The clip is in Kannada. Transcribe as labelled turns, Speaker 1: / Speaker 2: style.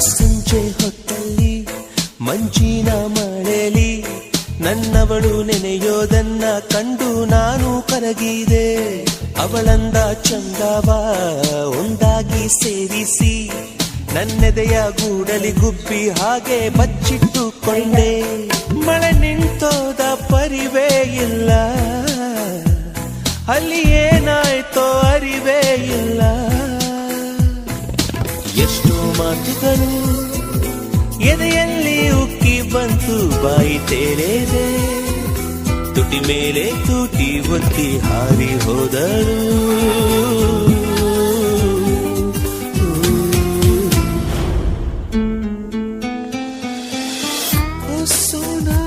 Speaker 1: ಸಂಜೆ ಹೊತ್ತಲ್ಲಿ ಮಂಜಿನ ಮಳೆಲಿ, ನನ್ನವಳು ನೆನೆಯೋದನ್ನ ಕಂಡು ನಾನು ಕರಗಿದೆ. ಅವಳಂದ ಚಂದವ ಒಂದಾಗಿ ಸೇರಿಸಿ, ನನ್ನೆದೆಯ ಗೂಡಲಿ ಗುಬ್ಬಿ ಹಾಗೆ ಬಚ್ಚಿಟ್ಟುಕೊಂಡೆ. ಮಳೆ ನಿಂತೋದ ಪರಿವೇ ಇಲ್ಲ. ಅಲ್ಲಿ ಏನಾಯ್ತೋ? ಎಷ್ಟು ಮಾತುಗಳು ಎದೆಯಲ್ಲಿ ಉಕ್ಕಿ ಬಂತು ಬಾಯಿ ತೇರೇದೆ ತುಟಿ ಮೇಲೆ ತುಟಿ ಒತ್ತಿ ಹಾರಿ ಹೋದರು ಸೋನಾ